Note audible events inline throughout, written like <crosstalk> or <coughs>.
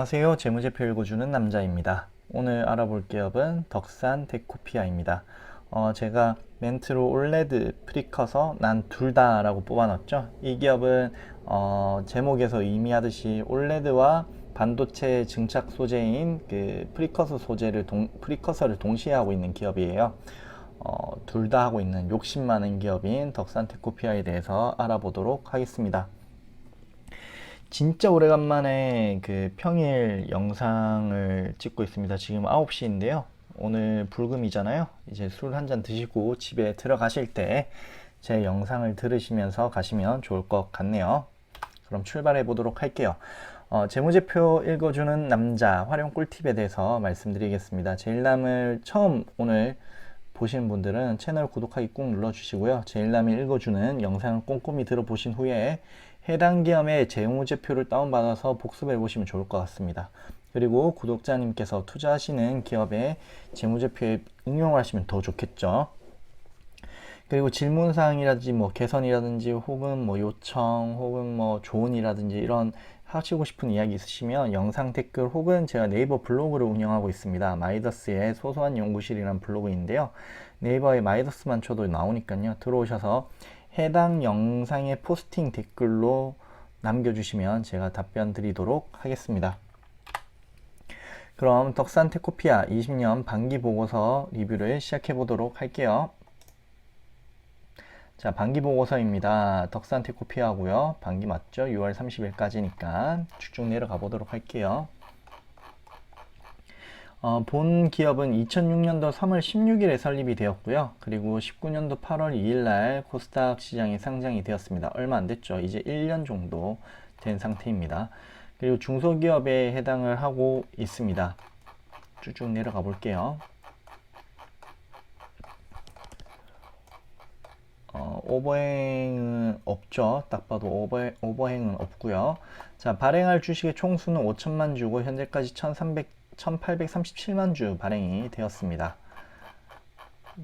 안녕하세요. 재무제표 읽어주는 남자입니다. 오늘 알아볼 기업은 덕산 데코피아입니다. 어, 제가 멘트로 올레드, 프리커서 난 둘 다라고 뽑아놨죠. 이 기업은 어, 제목에서 의미하듯이 올레드와 반도체 증착 소재인 그 프리커서 소재를 동, 프리커서를 동시에 하고 있는 기업이에요. 어, 둘 다 하고 있는 욕심 많은 기업인 덕산 데코피아에 대해서 알아보도록 하겠습니다. 진짜 오래간만에 그 평일 영상을 찍고 있습니다. 지금 9시인데요. 오늘 불금이잖아요. 이제 술 한 잔 드시고 집에 들어가실 때 제 영상을 들으시면서 가시면 좋을 것 같네요. 그럼 출발해 보도록 할게요. 어, 재무제표 읽어주는 남자 활용 꿀팁에 대해서 말씀드리겠습니다. 제일남을 처음 오늘 보시는 분들은 채널 구독하기 꾹 눌러주시고요. 제일남이 읽어주는 영상을 꼼꼼히 들어보신 후에 해당 기업의 재무제표를 다운받아서 복습해 보시면 좋을 것 같습니다. 그리고 구독자님께서 투자하시는 기업의 재무제표에 응용하시면 더 좋겠죠. 그리고 질문사항이라든지 뭐 개선이라든지 혹은 뭐 요청 혹은 뭐 조언이라든지 이런 하시고 싶은 이야기 있으시면 영상 댓글 혹은 제가 네이버 블로그를 운영하고 있습니다. 마이더스의 소소한 연구실이라는 블로그인데요. 네이버에 마이더스만 쳐도 나오니까요. 들어오셔서 해당 영상의 포스팅 댓글로 남겨주시면 제가 답변 드리도록 하겠습니다. 그럼 덕산 테코피아 20년 반기 보고서 리뷰를 시작해 보도록 할게요. 자, 반기 보고서입니다. 덕산 테코피아고요. 반기 맞죠? 6월 30일까지니까 쭉쭉 내려가 보도록 할게요. 어, 본 기업은 2006년도 3월 16일에 설립이 되었고요. 그리고 19년도 8월 2일 날 코스닥 시장에 상장이 되었습니다. 얼마 안 됐죠. 이제 1년 정도 된 상태입니다. 그리고 중소기업에 해당을 하고 있습니다. 쭉쭉 내려가 볼게요. 어, 오버행은 없죠. 딱 봐도 오버, 오버행은 없고요. 자, 발행할 주식의 총수는 5천만 주고 현재까지 1,300 1837만 주 발행이 되었습니다.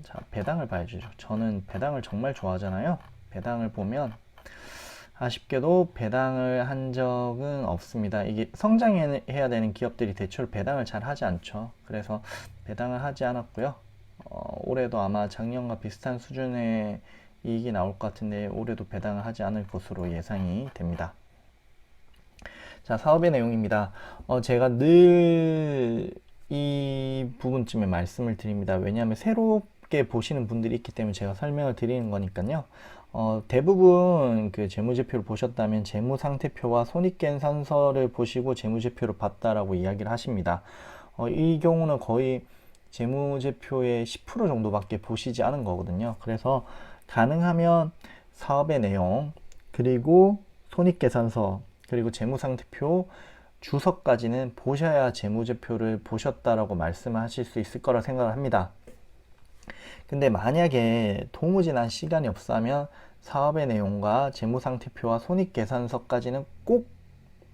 자, 배당을 봐야죠. 저는 배당을 정말 좋아하잖아요. 배당을 보면 아쉽게도 배당을 한 적은 없습니다. 이게 성장해야 되는 기업들이 대체로 배당을 잘 하지 않죠. 그래서 배당을 하지 않았고요. 어, 올해도 아마 작년과 비슷한 수준의 이익이 나올 것 같은데 올해도 배당을 하지 않을 것으로 예상이 됩니다. 자, 사업의 내용입니다. 어, 제가 늘 이 부분쯤에 말씀을 드립니다. 왜냐하면 새롭게 보시는 분들이 있기 때문에 제가 설명을 드리는 거니까요. 어, 대부분 그 재무제표를 보셨다면 재무상태표와 손익계산서를 보시고 재무제표를 봤다라고 이야기를 하십니다. 어, 이 경우는 거의 재무제표의 10% 정도밖에 보시지 않은 거거든요. 그래서 가능하면 사업의 내용, 그리고 손익계산서, 그리고 재무상태표 주석까지는 보셔야 재무제표를 보셨다라고 말씀을 하실 수 있을 거라 생각을 합니다. 근데 만약에 도무지 난 시간이 없다면 사업의 내용과 재무상태표와 손익계산서까지는 꼭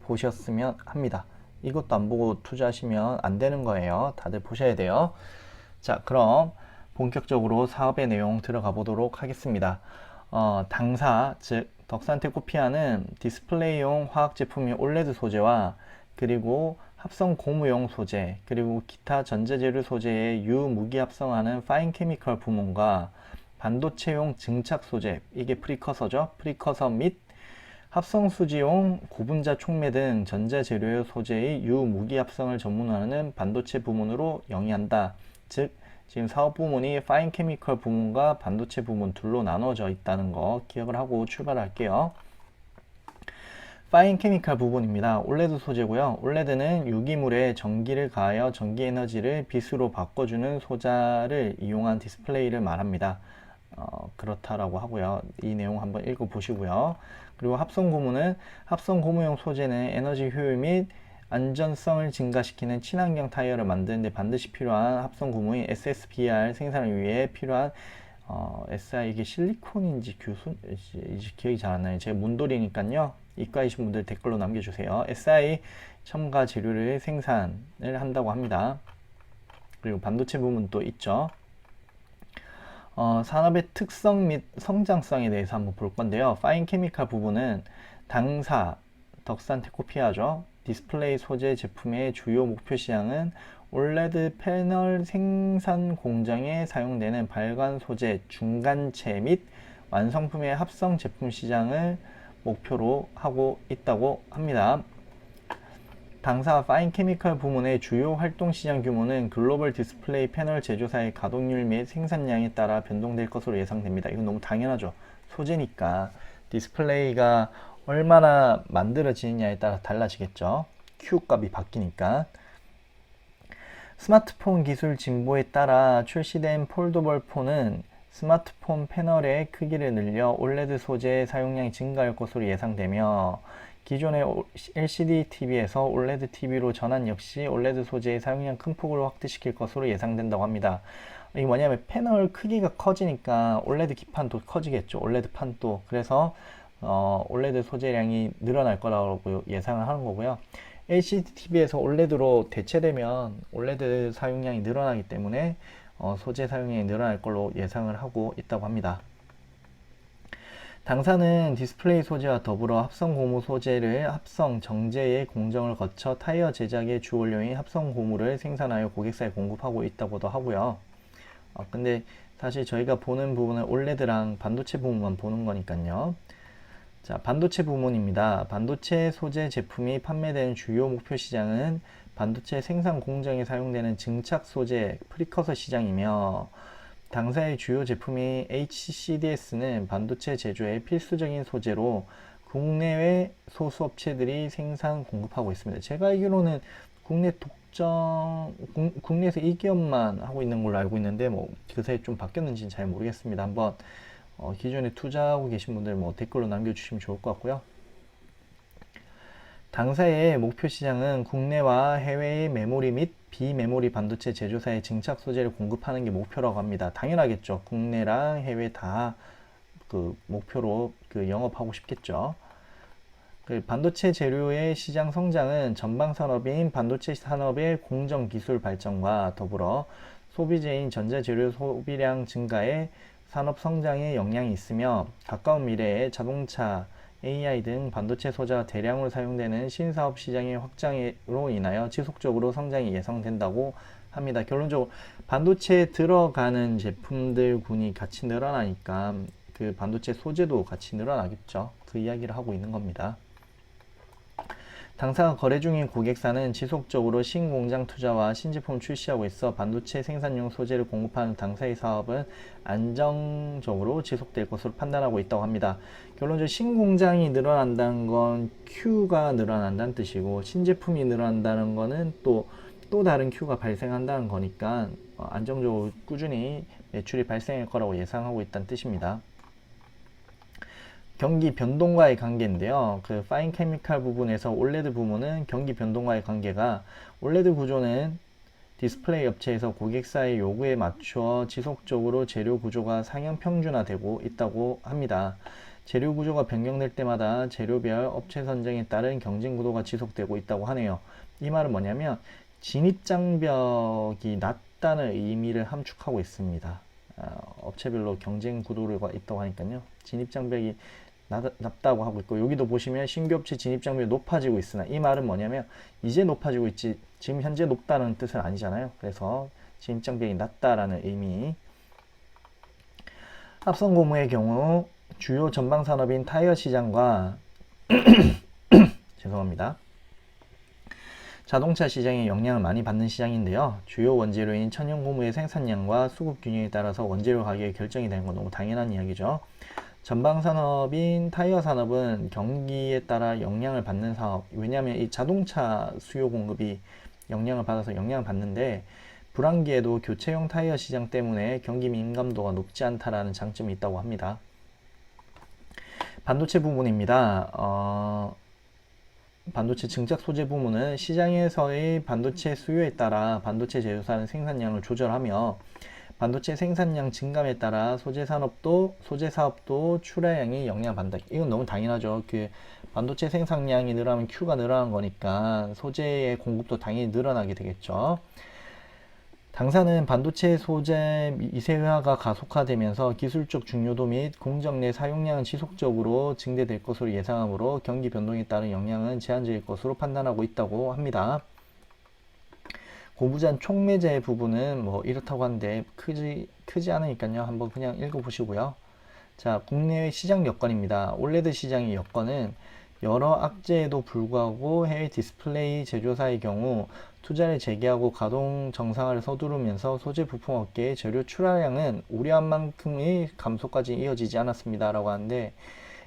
보셨으면 합니다. 이것도 안 보고 투자하시면 안 되는 거예요. 다들 보셔야 돼요. 자, 그럼 본격적으로 사업의 내용 들어가 보도록 하겠습니다. 어, 당사, 즉 덕산테 코피아는 디스플레이용 화학 제품인 올레드 소재와 그리고 합성 고무용 소재 그리고 기타 전자재료 소재의 유무기 합성하는 파인 케미컬 부문과 반도체용 증착 소재 이게 프리커서죠? 프리커서 및 합성 수지용 고분자 촉매 등 전자재료 소재의 유무기 합성을 전문하는 반도체 부문으로 영위한다. 즉 지금 사업 부문이 파인 케미컬 부문과 반도체 부문 둘로 나눠져 있다는 거 기억을 하고 출발할게요. 파인 케미컬 부분입니다. 올레드 소재고요. 올레드는 유기물에 전기를 가하여 전기 에너지를 빛으로 바꿔주는 소자를 이용한 디스플레이를 말합니다. 어, 그렇다라고 하고요. 이 내용 한번 읽어 보시고요. 그리고 합성 고무는 합성 고무용 소재는 에너지 효율 및 안전성을 증가시키는 친환경 타이어를 만드는데 반드시 필요한 합성 고무인 SSBR 생산을 위해 필요한 어, SI 이게 실리콘인지 규순 이제 기억이 잘 안 나요. 제가 문돌이니까요. 이과이신 분들 댓글로 남겨주세요. SI 첨가 재료를 생산을 한다고 합니다. 그리고 반도체 부분도 있죠. 어, 산업의 특성 및 성장성에 대해서 한번 볼 건데요. 파인 케미칼 부분은 당사 덕산 테코피아죠. 디스플레이 소재 제품의 주요 목표 시장은 올레드 패널 생산 공정에 사용되는 발관 소재 중간체 및 완성품의 합성 제품 시장을 목표로 하고 있다고 합니다. 당사 파인 케미컬 부문의 주요 활동 시장 규모는 글로벌 디스플레이 패널 제조사의 가동률 및 생산량에 따라 변동될 것으로 예상됩니다. 이건 너무 당연하죠. 소재니까 디스플레이가 얼마나 만들어지느냐에 따라 달라지겠죠. Q 값이 바뀌니까. 스마트폰 기술 진보에 따라 출시된 폴더블 폰은 스마트폰 패널의 크기를 늘려 올레드 소재의 사용량이 증가할 것으로 예상되며 기존의 LCD TV에서 OLED TV로 전환 역시 OLED 소재의 사용량 큰 폭으로 확대시킬 것으로 예상된다고 합니다. 이게 뭐냐면 패널 크기가 커지니까 OLED 기판도 커지겠죠. OLED 판도. 그래서 어, OLED 소재량이 늘어날 거라고 예상을 하는 거고요. LCD TV에서 OLED로 대체되면 OLED 사용량이 늘어나기 때문에 어, 소재 사용량이 늘어날 걸로 예상을 하고 있다고 합니다. 당사는 디스플레이 소재와 더불어 합성 고무 소재를 합성 정제의 공정을 거쳐 타이어 제작의 주 원료인 합성 고무를 생산하여 고객사에 공급하고 있다고도 하고요. 어, 근데 사실 저희가 보는 부분은 올레드랑 반도체 부분만 보는 거니까요. 자, 반도체 부문입니다. 반도체 소재 제품이 판매되는 주요 목표 시장은 반도체 생산 공정에 사용되는 증착 소재 프리커서 시장이며 당사의 주요 제품인 HCDS는 반도체 제조에 필수적인 소재로 국내외 소수 업체들이 생산 공급하고 있습니다. 제가 알기로는 국내 독점 국내에서 이 기업만 하고 있는 걸로 알고 있는데 뭐 그새 좀 바뀌었는지는 잘 모르겠습니다. 한번 어, 기존에 투자하고 계신 분들 뭐 댓글로 남겨주시면 좋을 것 같고요. 당사의 목표 시장은 국내와 해외의 메모리 및 비메모리 반도체 제조사의 증착 소재를 공급하는 게 목표라고 합니다. 당연하겠죠. 국내랑 해외 다 그 목표로 그 영업하고 싶겠죠. 그 반도체 재료의 시장 성장은 전방 산업인 반도체 산업의 공정 기술 발전과 더불어 소비재인 전자재료 소비량 증가에 산업 성장에 영향이 있으며 가까운 미래에 자동차, AI 등 반도체 소재가 대량으로 사용되는 신사업 시장의 확장으로 인하여 지속적으로 성장이 예상된다고 합니다. 결론적으로 반도체에 들어가는 제품들 군이 같이 늘어나니까 그 반도체 소재도 같이 늘어나겠죠. 그 이야기를 하고 있는 겁니다. 당사가 거래 중인 고객사는 지속적으로 신공장 투자와 신제품 출시하고 있어 반도체 생산용 소재를 공급하는 당사의 사업은 안정적으로 지속될 것으로 판단하고 있다고 합니다. 결론적으로 신공장이 늘어난다는 건 Q가 늘어난다는 뜻이고 신제품이 늘어난다는 거는 또, 또 다른 Q가 발생한다는 거니까 어, 안정적으로 꾸준히 매출이 발생할 거라고 예상하고 있다는 뜻입니다. 경기 변동과의 관계인데요. 그 파인 케미칼 부분에서 올레드 부문은 경기 변동과의 관계가 올레드 구조는 디스플레이 업체에서 고객사의 요구에 맞추어 지속적으로 재료 구조가 상향 평준화되고 있다고 합니다. 재료 구조가 변경될 때마다 재료별 업체 선정에 따른 경쟁 구도가 지속되고 있다고 하네요. 이 말은 뭐냐면 진입 장벽이 낮다는 의미를 함축하고 있습니다. 어, 업체별로 경쟁 구도가 있다고 하니까요. 진입 장벽이 낮다고 하고 있고 여기도 보시면 신규 업체 진입 장벽이 높아지고 있으나 이 말은 뭐냐면 이제 높아지고 있지 지금 현재 높다는 뜻은 아니잖아요. 그래서 진입 장벽이 낮다라는 의미. 합성 고무의 경우 주요 전방 산업인 타이어 시장과 <coughs> 죄송합니다. 자동차 시장에 영향을 많이 받는 시장인데요. 주요 원재료인 천연 고무의 생산량과 수급 균형에 따라서 원재료 가격이 결정이 되는 건 너무 당연한 이야기죠. 전방 산업인 타이어 산업은 경기에 따라 영향을 받는 사업. 왜냐하면 이 자동차 수요 공급이 영향을 받아서 영향을 받는데 불황기에도 교체용 타이어 시장 때문에 경기 민감도가 높지 않다라는 장점이 있다고 합니다. 반도체 부분입니다. 어, 반도체 증착 소재 부문은 시장에서의 반도체 수요에 따라 반도체 제조사는 생산량을 조절하며 반도체 생산량 증감에 따라 소재 산업도 소재 사업도 출하량이 영향받는다. 이건 너무 당연하죠. 그 반도체 생산량이 늘어나면 Q가 늘어난 거니까 소재의 공급도 당연히 늘어나게 되겠죠. 당사는 반도체 소재 미세화가 가속화되면서 기술적 중요도 및 공정 내 사용량은 지속적으로 증대될 것으로 예상하므로 경기 변동에 따른 영향은 제한적일 것으로 판단하고 있다고 합니다. 고부전 촉매제 부분은 뭐 이렇다고 하는데 크지 크지 않으니까요. 한번 그냥 읽어보시고요. 자, 국내외 시장 여건입니다. 올레드 시장의 여건은 여러 악재에도 불구하고 해외 디스플레이 제조사의 경우 투자를 재개하고 가동 정상화를 서두르면서 소재 부품 업계의 재료 출하량은 우려한 만큼의 감소까지 이어지지 않았습니다 라고 하는데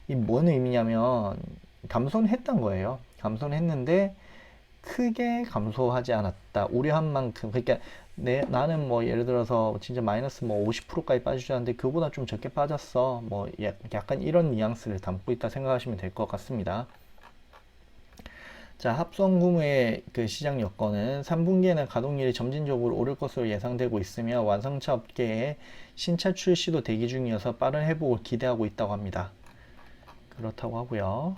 이 뭔 의미냐면 감소는 했던 거예요. 감소는 했는데 크게 감소하지 않았다. 우려한 만큼. 그러니까 내, 나는 뭐 예를 들어서 진짜 마이너스 뭐 50%까지 빠지셨는데 그보다 좀 적게 빠졌어. 뭐 약- 약간 이런 뉘앙스를 담고 있다 생각하시면 될 것 같습니다. 자, 합성 구무의 그 시장 여건은 3분기에는 가동률이 점진적으로 오를 것으로 예상되고 있으며 완성차 업계의 신차 출시도 대기 중이어서 빠른 회복을 기대하고 있다고 합니다. 그렇다고 하고요.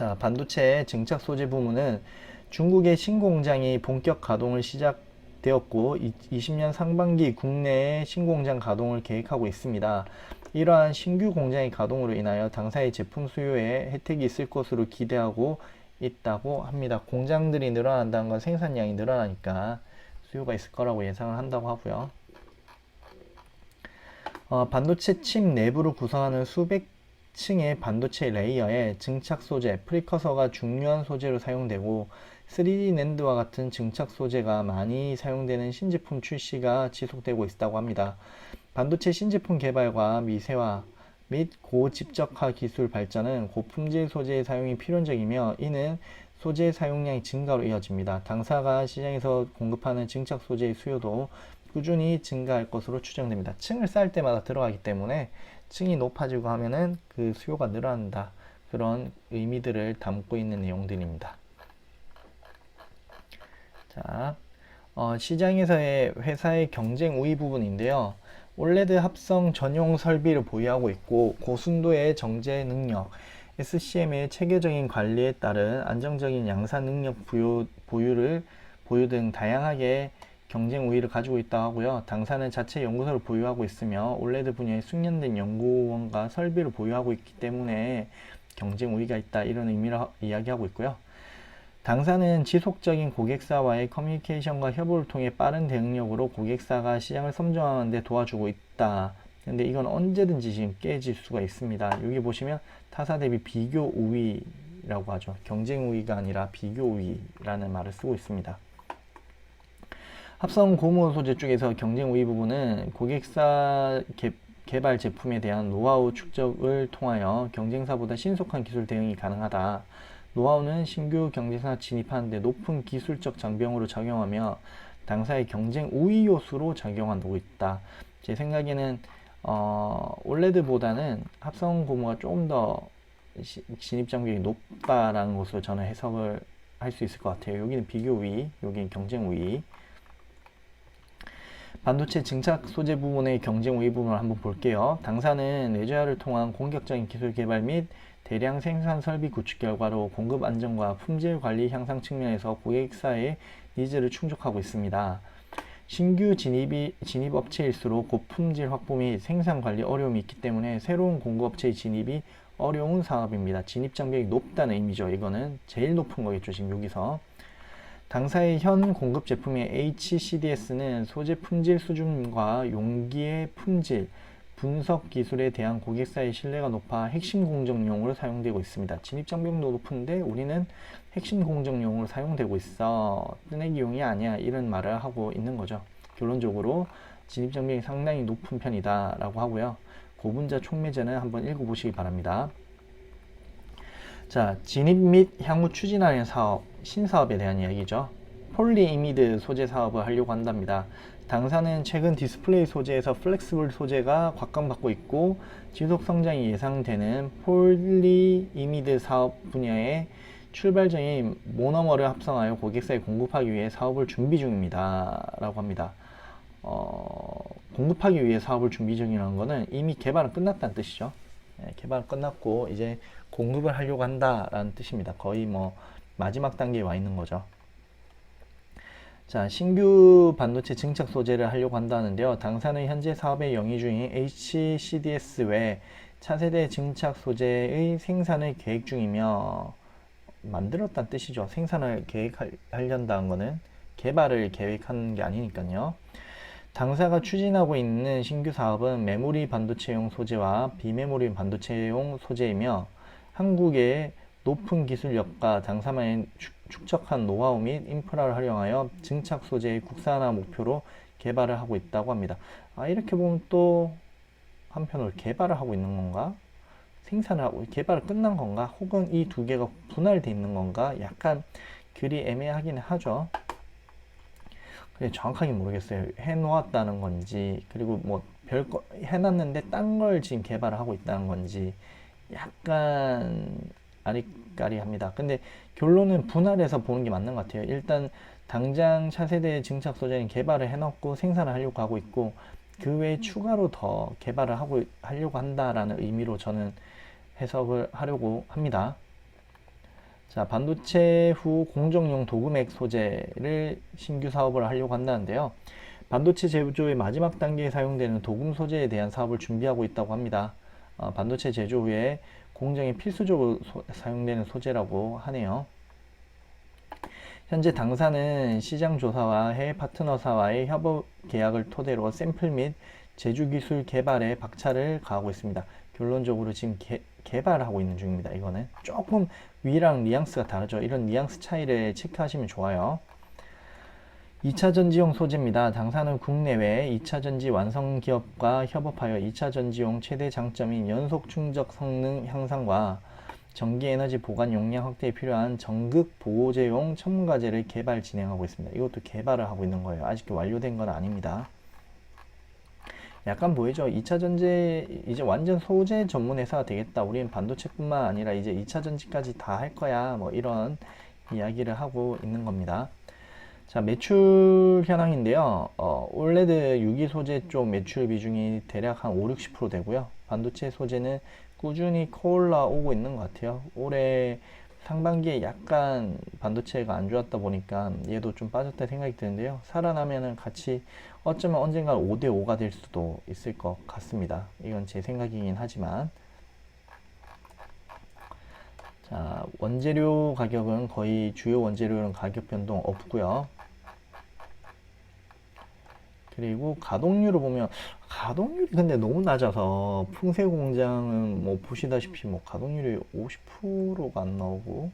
자, 반도체 증착 소재 부문은 중국의 신공장이 본격 가동을 시작되었고 20년 상반기 국내에 신공장 가동을 계획하고 있습니다. 이러한 신규 공장의 가동으로 인하여 당사의 제품 수요에 혜택이 있을 것으로 기대하고 있다고 합니다. 공장들이 늘어난다는 건 생산량이 늘어나니까 수요가 있을 거라고 예상을 한다고 하고요. 어, 반도체 칩 내부를 구성하는 수백 층의 반도체 레이어에 증착 소재, 프리커서가 중요한 소재로 사용되고 3D 낸드와 같은 증착 소재가 많이 사용되는 신제품 출시가 지속되고 있다고 합니다. 반도체 신제품 개발과 미세화 및 고집적화 기술 발전은 고품질 소재의 사용이 필연적이며 이는 소재 사용량의 증가로 이어집니다. 당사가 시장에서 공급하는 증착 소재의 수요도 꾸준히 증가할 것으로 추정됩니다. 층을 쌓을 때마다 들어가기 때문에 층이 높아지고 하면은 그 수요가 늘어난다. 그런 의미들을 담고 있는 내용들입니다. 자, 어, 시장에서의 회사의 경쟁 우위 부분인데요. 올레드 합성 전용 설비를 보유하고 있고 고순도의 정제 능력, SCM의 체계적인 관리에 따른 안정적인 양산 능력 부여, 보유를 보유 등 다양하게 경쟁 우위를 가지고 있다고 하고요. 당사는 자체 연구소를 보유하고 있으며 올레드 분야에 숙련된 연구원과 설비를 보유하고 있기 때문에 경쟁 우위가 있다 이런 의미로 이야기하고 있고요. 당사는 지속적인 고객사와의 커뮤니케이션과 협업을 통해 빠른 대응력으로 고객사가 시장을 선점하는 데 도와주고 있다. 근데 이건 언제든지 지금 깨질 수가 있습니다. 여기 보시면 타사 대비 비교 우위라고 하죠. 경쟁 우위가 아니라 비교 우위라는 말을 쓰고 있습니다. 합성 고무 소재 쪽에서 경쟁 우위 부분은 고객사 개, 개발 제품에 대한 노하우 축적을 통하여 경쟁사보다 신속한 기술 대응이 가능하다. 노하우는 신규 경쟁사 진입하는데 높은 기술적 장벽으로 작용하며 당사의 경쟁 우위 요소로 작용하고 있다. 제 생각에는 어, 올레드보다는 합성 고무가 조금 더 시- 진입 장벽이 높다라는 것으로 저는 해석을 할 수 있을 것 같아요. 여기는 비교 우위, 여기는 경쟁 우위. 반도체 증착 소재 부분의 경쟁 우위 부분을 한번 볼게요. 당사는 내재화를 통한 공격적인 기술 개발 및 대량 생산 설비 구축 결과로 공급 안정과 품질 관리 향상 측면에서 고객사의 니즈를 충족하고 있습니다. 신규 진입이, 진입 업체일수록 고품질 확보 및 생산 관리 어려움이 있기 때문에 새로운 공급업체의 진입이 어려운 사업입니다. 진입 장벽이 높다는 의미죠. 이거는 제일 높은 거겠죠. 지금 여기서. 당사의 현 공급 제품의 HCDS는 소재 품질 수준과 용기의 품질, 분석 기술에 대한 고객사의 신뢰가 높아 핵심 공정용으로 사용되고 있습니다. 진입 장벽도 높은데 우리는 핵심 공정용으로 사용되고 있어. 뜨내기용이 아니야. 이런 말을 하고 있는 거죠. 결론적으로 진입 장벽이 상당히 높은 편이다 라고 하고요. 고분자 촉매제는 한번 읽어보시기 바랍니다. 자, 진입 및 향후 추진하는 사업, 신사업에 대한 이야기죠. 폴리이미드 소재 사업을 하려고 한답니다. 당사는 최근 디스플레이 소재에서 플렉스블 소재가 곽강받고 있고 지속 성장이 예상되는 폴리이미드 사업 분야의 출발점인 모너머를 합성하여 고객사에 공급하기 위해 사업을 준비 중입니다. 라고 합니다. 어, 공급하기 위해 사업을 준비 중이라는 것은 이미 개발은 끝났다는 뜻이죠. 예, 개발은 끝났고 이제 공급을 하려고 한다라는 뜻입니다. 거의 뭐 마지막 단계에 와 있는 거죠. 자, 신규 반도체 증착 소재를 하려고 한다는데요. 당사는 현재 사업의 영위 중인 HCDS 외 차세대 증착 소재의 생산을 계획 중이며 만들었다는 뜻이죠. 생산을 계획하려는 거는 개발을 계획하는 게 아니니까요. 당사가 추진하고 있는 신규 사업은 메모리 반도체용 소재와 비메모리 반도체용 소재이며 한국의 높은 기술력과 당사만의 축- 축적한 노하우 및 인프라를 활용하여 증착 소재의 국산화 목표로 개발을 하고 있다고 합니다. 아, 이렇게 보면 또 한편으로 개발을 하고 있는 건가? 생산을 하고 개발을 끝난 건가? 혹은 이 두 개가 분할돼 있는 건가? 약간 글이 애매하기는 하죠. 정확하게 모르겠어요. 해놓았다는 건지, 그리고 뭐 별거 해놨는데 딴 걸 지금 개발을 하고 있다는 건지, 약간 아리까리합니다. 근데 결론은 분할해서 보는 게 맞는 것 같아요. 일단 당장 차세대 증착 소재는 개발을 해놓고 생산을 하려고 하고 있고, 그 외에 추가로 더 개발을 하고 하려고 한다라는 의미로 저는 해석을 하려고 합니다. 자, 반도체 후 공정용 도금액 소재를 신규 사업을 하려고 한다는데요. 반도체 제조의 마지막 단계에 사용되는 도금 소재에 대한 사업을 준비하고 있다고 합니다. 어, 반도체 제조 후에 공정에 필수적으로 소- 사용되는 소재라고 하네요. 현재 당사는 시장 조사와 해외 파트너사와의 협업 계약을 토대로 샘플 및 제조 기술 개발에 박차를 가하고 있습니다. 결론적으로 지금 개, 개발하고 있는 중입니다. 이거는 조금 위랑 뉘앙스가 다르죠. 이런 뉘앙스 차이를 체크하시면 좋아요. 2차 전지용 소재입니다. 당사는 국내외 2차 전지 완성 기업과 협업하여 2차 전지용 최대 장점인 연속 충족 성능 향상과 전기 에너지 보관 용량 확대에 필요한 전극 보호제용 첨가제를 개발 진행하고 있습니다. 이것도 개발을 하고 있는 거예요. 아직 완료된 건 아닙니다. 약간 보이죠? 2차 전지 이제 완전 소재 전문 회사가 되겠다. 우리는 반도체뿐만 아니라 이제 2차 전지까지 다 할 거야. 뭐 이런 이야기를 하고 있는 겁니다. 자, 매출 현황인데요. 어, 올레드 유기 소재 쪽 매출 비중이 대략 한 5, 60% 되고요. 반도체 소재는 꾸준히 올라 오고 있는 것 같아요. 올해 상반기에 약간 반도체가 안 좋았다 보니까 얘도 좀 빠졌다 생각이 드는데요. 살아나면은 같이 어쩌면 언젠가 5대 5가 될 수도 있을 것 같습니다. 이건 제 생각이긴 하지만. 자, 원재료 가격은 거의 주요 원재료는 가격 변동 없고요. 그리고 가동률을 보면 가동률이 근데 너무 낮아서 풍세 공장은 뭐 보시다시피 뭐 가동률이 50%가 안 나오고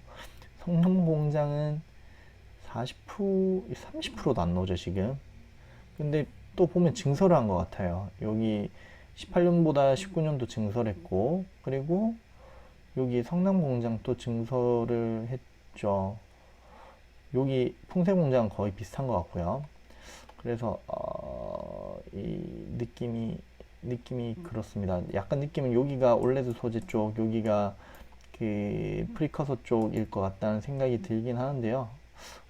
성남 공장은 40% 30%도 안 나오죠 지금. 근데 또 보면 증설을 한 것 같아요. 여기 18년보다 19년도 증설했고 그리고 여기 성남 공장 또 증설을 했죠. 여기 풍세 공장 거의 비슷한 것 같고요. 그래서 어, 이 느낌이 느낌이 그렇습니다. 약간 느낌은 여기가 올레드 소재 쪽, 여기가 그 프리커서 쪽일 것 같다는 생각이 들긴 하는데요.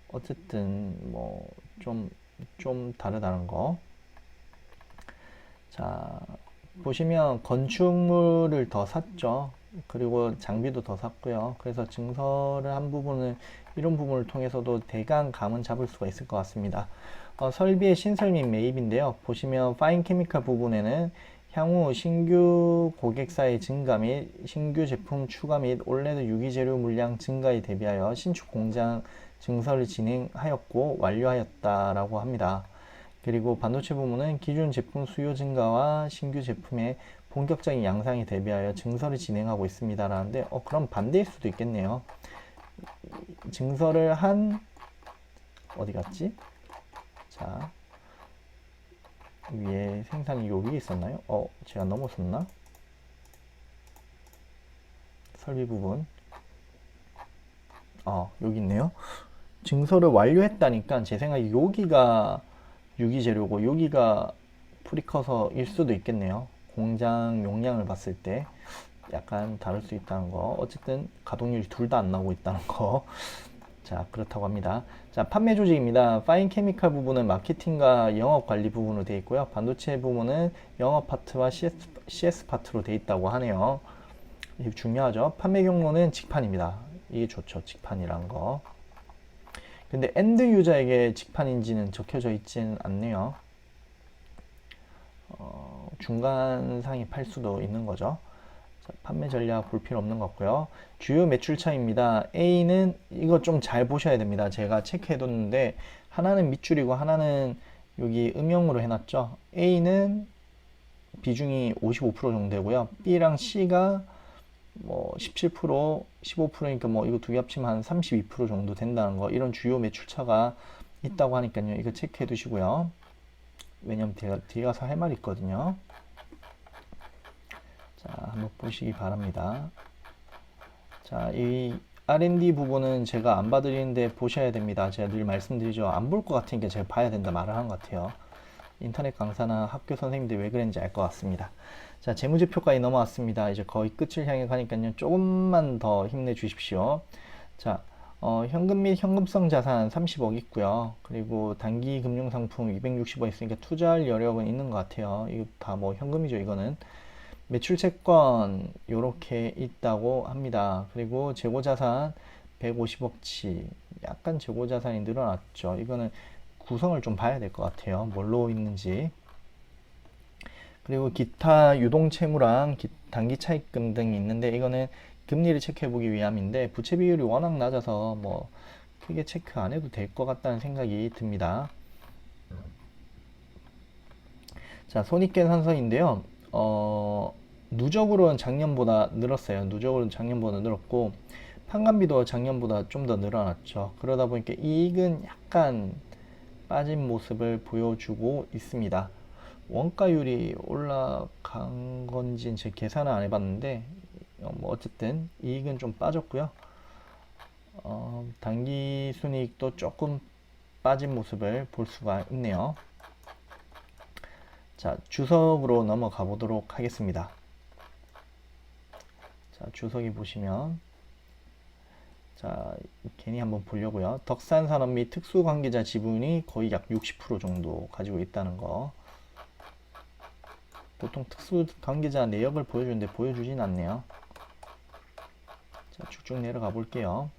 어쨌든 뭐좀좀 다르다는 거. 자, 보시면 건축물을 더 샀죠. 그리고 장비도 더 샀고요. 그래서 증설을 한 부분을 이런 부분을 통해서도 대강 감은 잡을 수가 있을 것 같습니다. 어, 설비의 신설 및 매입인데요. 보시면 파인 케미칼 부분에는 향후 신규 고객사의 증가 및 신규 제품 추가 및 올레드 유기재료 물량 증가에 대비하여 신축 공장 증설을 진행하였고 완료하였다라고 합니다. 그리고 반도체 부문은 기존 제품 수요 증가와 신규 제품의 본격적인 양상에 대비하여 증설을 진행하고 있습니다라는데 어 그럼 반대일 수도 있겠네요. 증설을 한 어디 갔지? 자 위에 생산이 요 위에 있었나요? 어 제가 넘었었나? 설비 부분 어 여기 있네요. 증설을 완료했다니까 제 생각에 여기가 유기재료고 여기가 프리커서일 수도 있겠네요. 공장 용량을 봤을 때 약간 다를 수 있다는 거. 어쨌든 가동률이 둘 다 안 나오고 있다는 거. 자, 그렇다고 합니다. 자, 판매 조직입니다. 파인 케미칼 부분은 마케팅과 영업 관리 부분으로 되어 있고요. 반도체 부분은 영업 파트와 CS, CS 파트로 되어 있다고 하네요. 이게 중요하죠. 판매 경로는 직판입니다. 이게 좋죠. 직판이란 거. 근데 엔드 유저에게 직판인지는 적혀져 있지는 않네요. 어, 중간상에 팔 수도 있는 거죠. 자, 판매 전략 볼 필요 없는 것 같고요. 주요 매출차입니다. A는 이거 좀 잘 보셔야 됩니다. 제가 체크해뒀는데 하나는 밑줄이고 하나는 여기 음영으로 해놨죠. A는 비중이 55% 정도 되고요. B랑 C가 뭐 17%, 15%니까 뭐 이거 두 개 합치면 한 32% 정도 된다는 거. 이런 주요 매출차가 있다고 하니까요. 이거 체크해 두시고요. 왜냐면 뒤에, 뒤에 가서 할 말이 있거든요. 자, 한번 보시기 바랍니다. 자, 이 R&D 부분은 제가 안 봐드리는데 보셔야 됩니다. 제가 늘 말씀드리죠. 안 볼 것 같으니까 제가 봐야 된다 말을 하는 것 같아요. 인터넷 강사나 학교 선생님들 왜 그랬는지 알 것 같습니다. 자, 재무제표까지 넘어왔습니다. 이제 거의 끝을 향해 가니까요. 조금만 더 힘내 주십시오. 자, 어, 현금 및 현금성 자산 30억 있고요. 그리고 단기 금융상품 260억 있으니까 투자할 여력은 있는 것 같아요. 이거 다 뭐 현금이죠, 이거는. 매출 채권 요렇게 있다고 합니다. 그리고 재고 자산 150억치. 약간 재고 자산이 늘어났죠. 이거는 구성을 좀 봐야 될 것 같아요. 뭘로 있는지. 그리고 기타 유동 채무랑 기- 단기 차입금 등이 있는데 이거는 금리를 체크해 보기 위함인데 부채 비율이 워낙 낮아서 뭐 크게 체크 안 해도 될 것 같다는 생각이 듭니다. 자, 손익계산서인데요. 어, 누적으로는 작년보다 늘었어요. 누적으로는 작년보다 늘었고 판관비도 작년보다 좀 더 늘어났죠. 그러다 보니까 이익은 약간 빠진 모습을 보여주고 있습니다. 원가율이 올라간 건지는 제 계산을 안 해봤는데 어, 뭐 어쨌든 이익은 좀 빠졌고요. 어, 단기 순이익도 조금 빠진 모습을 볼 수가 있네요. 자, 주석으로 넘어가 보도록 하겠습니다. 자, 주석이 보시면 자, 괜히 한번 보려고요. 덕산 산업 및 특수 관계자 지분이 거의 약 60% 정도 가지고 있다는 거. 보통 특수 관계자 내역을 보여주는데 보여주진 않네요. 자, 쭉쭉 내려가 볼게요.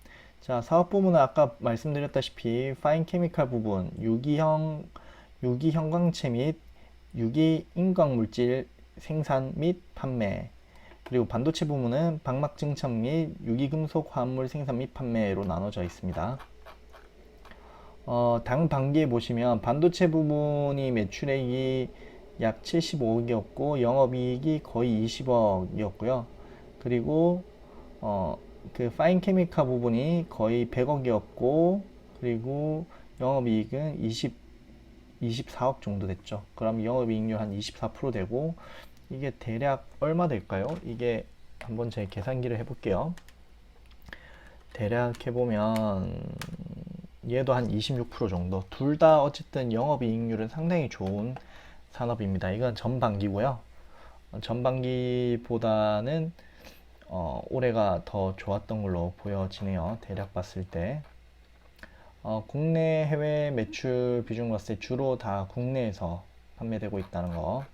자, 사업 부문은 아까 말씀드렸다시피 파인 케미칼 부분, 유기형 유기 형광체 및 유기 인광 물질 생산 및 판매. 그리고 반도체 부문은 방막 증천 및 유기 금속 화합물 생산 및 판매로 나눠져 있습니다. 어, 당 반기에 보시면 반도체 부분이 매출액이 약 75억이었고 영업이익이 거의 20억이었고요. 그리고 어, 그 파인 케미카 부분이 거의 100억이었고 그리고 영업이익은 20 24억 정도 됐죠. 그럼 영업이익률 한 24% 되고 이게 대략 얼마 될까요? 이게 한번 제 계산기를 해볼게요. 대략 해보면 얘도 한 26% 정도. 둘 다 어쨌든 영업이익률은 상당히 좋은 산업입니다. 이건 전반기고요. 어, 전반기보다는 어, 올해가 더 좋았던 걸로 보여지네요. 대략 봤을 때. 어, 국내 해외 매출 비중 봤을 때 주로 다 국내에서 판매되고 있다는 거.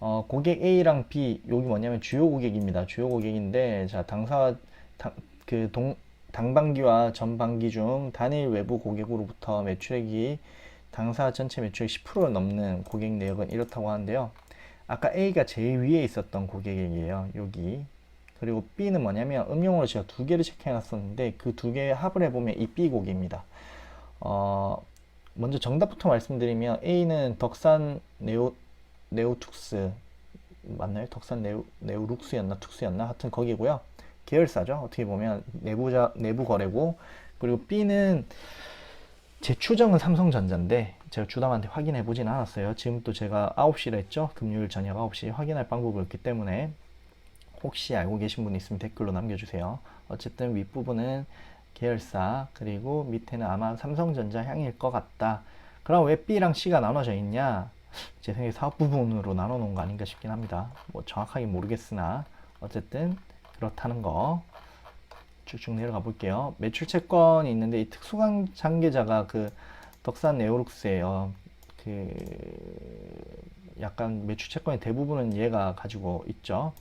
어, 고객 A랑 B, 여기 뭐냐면 주요 고객입니다. 주요 고객인데, 자, 당사, 당, 그 동, 당반기와 전반기 중 단일 외부 고객으로부터 매출액이 당사 전체 매출액 10%를 넘는 고객 내역은 이렇다고 하는데요. 아까 A가 제일 위에 있었던 고객이에요. 여기. 그리고 B는 뭐냐면 음용으로 제가 두 개를 체크해 놨었는데 그 두개 합을 해보면 이 B 고객입니다. 어, 먼저 정답부터 말씀드리면 A는 덕산 네오, 네오툭스 맞나요? 덕산 네오, 네오룩스였나 툭스였나? 하여튼 거기고요. 계열사죠. 어떻게 보면 내부자, 내부 거래고 그리고 B는 제 추정은 삼성전자인데 제가 주담한테 확인해 보진 않았어요. 지금 또 제가 9시를 했죠. 금요일 저녁 9시 확인할 방법이 없기 때문에 혹시 알고 계신 분 있으면 댓글로 남겨주세요. 어쨌든 윗부분은 계열사 그리고 밑에는 아마 삼성전자 향일 것 같다. 그럼 왜 B랑 C가 나눠져 있냐? 제 생각에 사업 부분으로 나눠 놓은 거 아닌가 싶긴 합니다. 뭐 정확하게 모르겠으나 어쨌든 그렇다는 거 쭉쭉 내려가 볼게요. 매출 채권이 있는데 이 특수관 장계자가 그 덕산 네오룩스예요. 그 약간 매출 채권의 대부분은 얘가 가지고 있죠.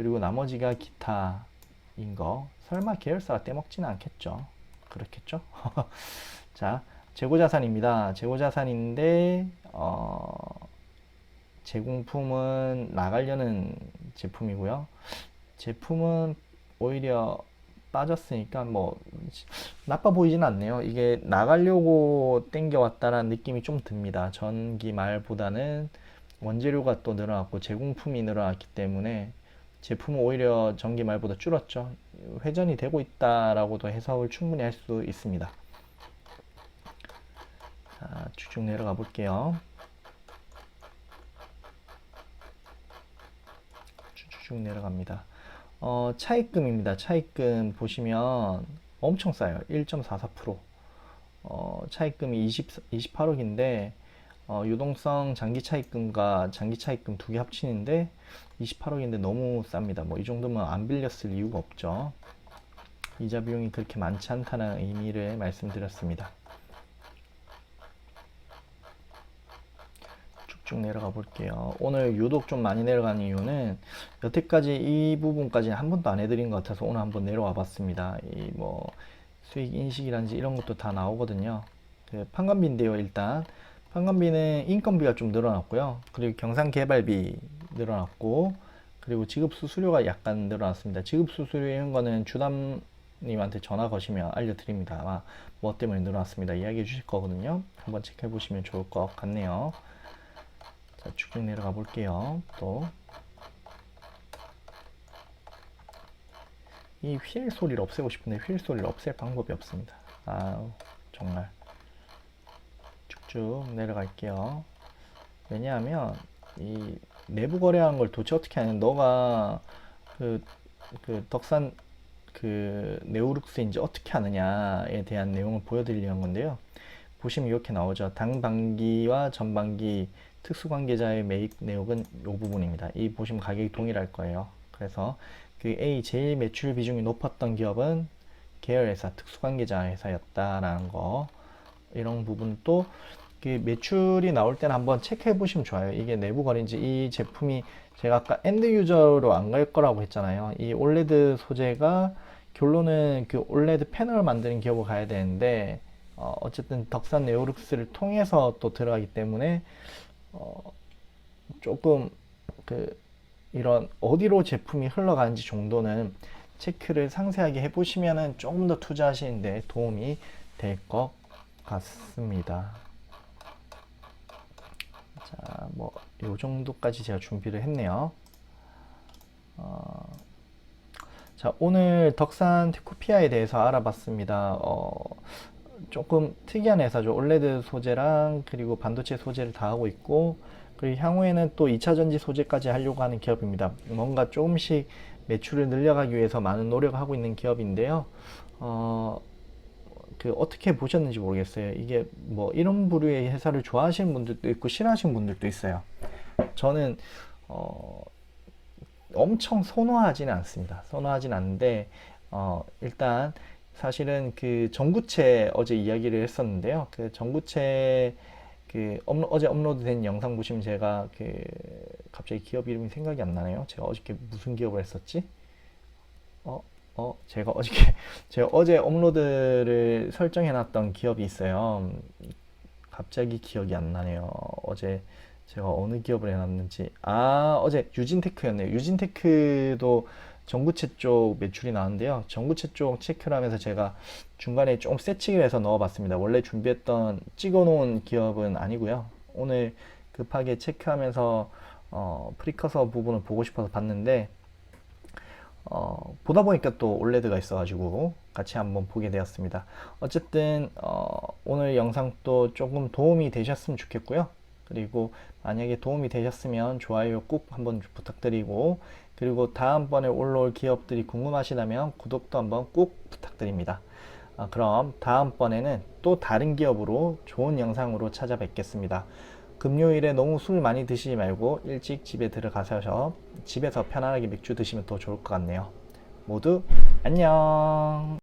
그리고 나머지가 기타인 거. 설마 계열사가 떼먹지는 않겠죠. 그렇겠죠? <laughs> 자, 재고자산입니다. 재고자산인데 어, 제공품은 나가려는 제품이고요. 제품은 오히려 빠졌으니까 뭐 나빠 보이진 않네요. 이게 나가려고 땡겨왔다는 느낌이 좀 듭니다. 전기 말보다는 원재료가 또 늘어났고 제공품이 늘어났기 때문에 제품은 오히려 전기 말보다 줄었죠. 회전이 되고 있다라고도 해석을 충분히 할 수 있습니다. 자, 쭉쭉 내려가 볼게요. 쭉쭉 내려갑니다. 어, 차입금입니다. 차입금 보시면 엄청 싸요. 1.44%. 어, 차입금이 20, 28억인데 어, 유동성 장기 차입금과 장기 차입금 두 개 합치는데 28억인데 너무 쌉니다. 뭐 이 정도면 안 빌렸을 이유가 없죠. 이자 비용이 그렇게 많지 않다는 의미를 말씀드렸습니다. 쭉쭉 내려가 볼게요. 오늘 유독 좀 많이 내려가는 이유는 여태까지 이 부분까지는 한 번도 안 해드린 것 같아서 오늘 한번 내려와 봤습니다. 이 뭐 수익 인식이란지 이런 것도 다 나오거든요. 그 판관비인데요, 일단. 판관비는 인건비가 좀 늘어났고요. 그리고 경상 개발비 늘어났고, 그리고 지급 수수료가 약간 늘어났습니다. 지급 수수료 이런 거는 주담님한테 전화 거시면 알려드립니다. 아마 뭐 때문에 늘어났습니다. 이야기해 주실 거거든요. 한번 체크해 보시면 좋을 것 같네요. 자, 쭉쭉 내려가 볼게요. 또. 이 휠 소리를 없애고 싶은데 휠 소리를 없앨 방법이 없습니다. 아 정말. 쭉쭉 내려갈게요. 왜냐하면 이 내부 거래하는 걸 도대체 어떻게 하냐. 너가 그, 그 덕산 그 네오룩스인지 어떻게 하느냐에 대한 내용을 보여드리려는 건데요. 보시면 이렇게 나오죠. 당반기와 전반기 특수관계자의 매입 내역은 이 부분입니다. 이 보시면 가격이 동일할 거예요. 그래서 그 A 제일 매출 비중이 높았던 기업은 계열 회사, 특수관계자 회사였다라는 거 이런 부분도 그 매출이 나올 때는 한번 체크해 보시면 좋아요. 이게 내부 거래인지 이 제품이 제가 아까 엔드 유저로 안 갈 거라고 했잖아요. 이 올레드 소재가 결론은 그 올레드 패널을 만드는 기업을 가야 되는데 어, 어쨌든 덕산 네오룩스를 통해서 또 들어가기 때문에 어, 조금 그 이런 어디로 제품이 흘러가는지 정도는 체크를 상세하게 해보시면은 조금 더 투자하시는데 도움이 될 것 같습니다. 자, 뭐, 요 정도까지 제가 준비를 했네요. 어, 자, 오늘 덕산 테코피아에 대해서 알아봤습니다. 어, 조금 특이한 회사죠. 올레드 소재랑 그리고 반도체 소재를 다 하고 있고 그리고 향후에는 또 2차 전지 소재까지 하려고 하는 기업입니다. 뭔가 조금씩 매출을 늘려가기 위해서 많은 노력을 하고 있는 기업인데요. 어, 그 어떻게 보셨는지 모르겠어요. 이게 뭐 이런 부류의 회사를 좋아하시는 분들도 있고 싫어하시는 분들도 있어요. 저는 어, 엄청 선호하지는 않습니다. 선호하진 않는데 어, 일단 사실은 그 전구체 어제 이야기를 했었는데요. 그 전구체 그 업로, 어제 업로드된 영상 보시면 제가 그 갑자기 기업 이름이 생각이 안 나네요. 제가 어저께 무슨 기업을 했었지? 어, 어, 제가 어저께 <laughs> 제가 어제 업로드를 설정해 놨던 기업이 있어요. 갑자기 기억이 안 나네요. 어제 제가 어느 기업을 해놨는지 아 어제 유진테크였네요. 유진테크도 전구체 쪽 매출이 나왔는데요. 전구체 쪽 체크를 하면서 제가 중간에 좀 세팅을 해서 넣어봤습니다. 원래 준비했던 찍어놓은 기업은 아니고요. 오늘 급하게 체크하면서 어, 프리커서 부분을 보고 싶어서 봤는데 어, 보다 보니까 또 올레드가 있어가지고 같이 한번 보게 되었습니다. 어쨌든 어, 오늘 영상도 조금 도움이 되셨으면 좋겠고요. 그리고 만약에 도움이 되셨으면 좋아요 꼭 한번 부탁드리고 그리고 다음번에 올라올 기업들이 궁금하시다면 구독도 한번 꼭 부탁드립니다. 아, 그럼 다음번에는 또 다른 기업으로 좋은 영상으로 찾아뵙겠습니다. 금요일에 너무 술 많이 드시지 말고 일찍 집에 들어가셔서 집에서 편안하게 맥주 드시면 더 좋을 것 같네요. 모두 안녕!